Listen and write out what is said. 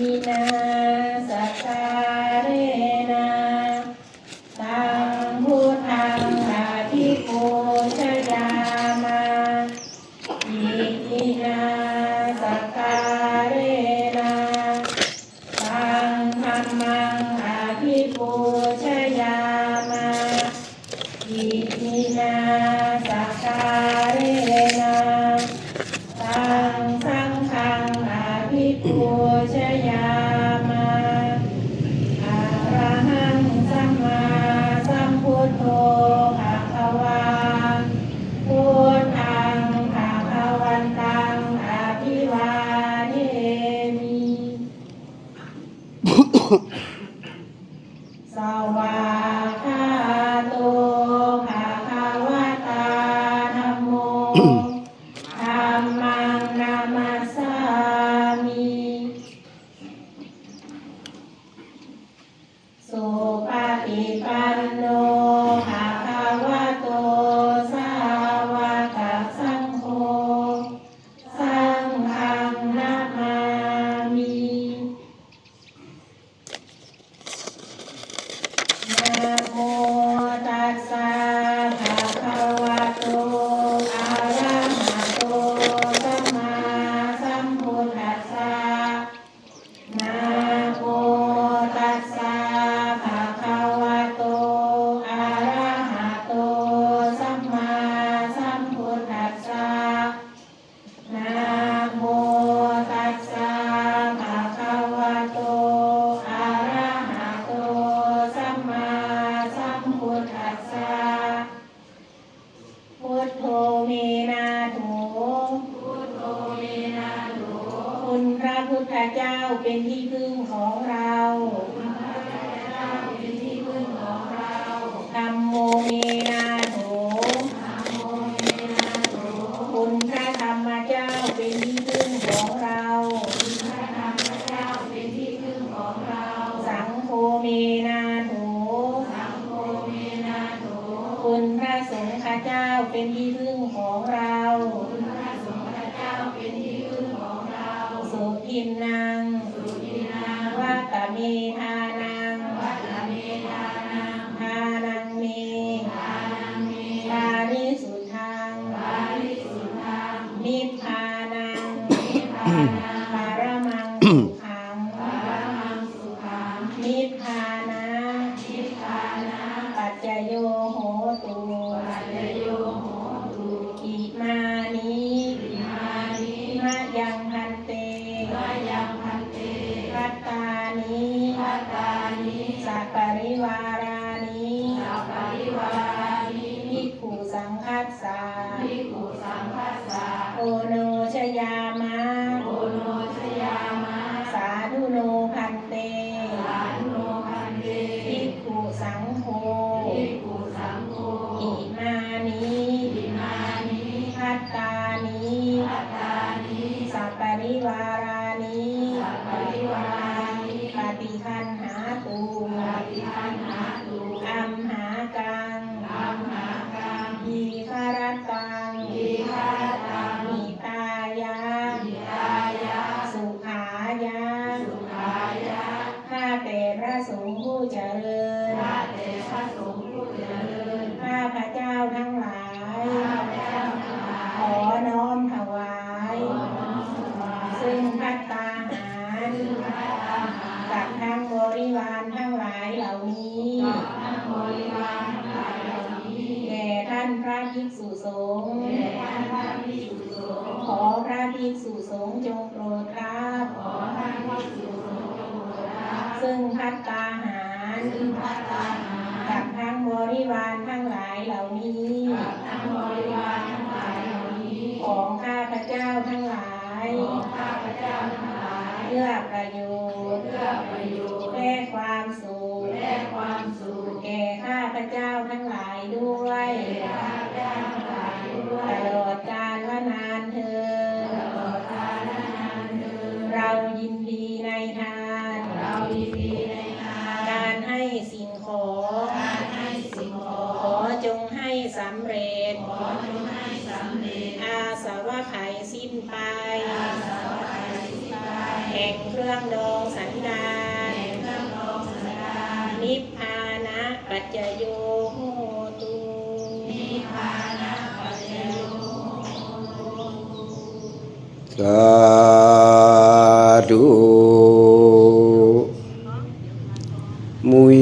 المؤمنات สวัา พุทโธเมนาโถพุทโธเมนาโถคุณพระพุทธเจ้าเป็นที่พึ่งของเรา aprendido ปริวารานิสัพปริวารานิภิกขุสังฆัสสะภิกขุสังฆัสสะโอโนชยามะโอโนชยามะสาธุโนพันเตสาธุโนพันเตภิกขุสังโฆภิกขุสังโฆอิมานิอิมานิพัตตานิพัตตานิสัพปริวารานิสัพปริวารานิปฏิคัน สงฆ์ขอพระภิกษุสงฆ์จงโปรดรับซึ่งพัตตาหารกับทั้งบริวารทั้งหลายเหล่านี้ทางบริวาร งเครื่องดองสันดานเครื่องดองสันดานนิพพานะปัจจโยโหตุนิพพานะปัจจโยสาธุมุย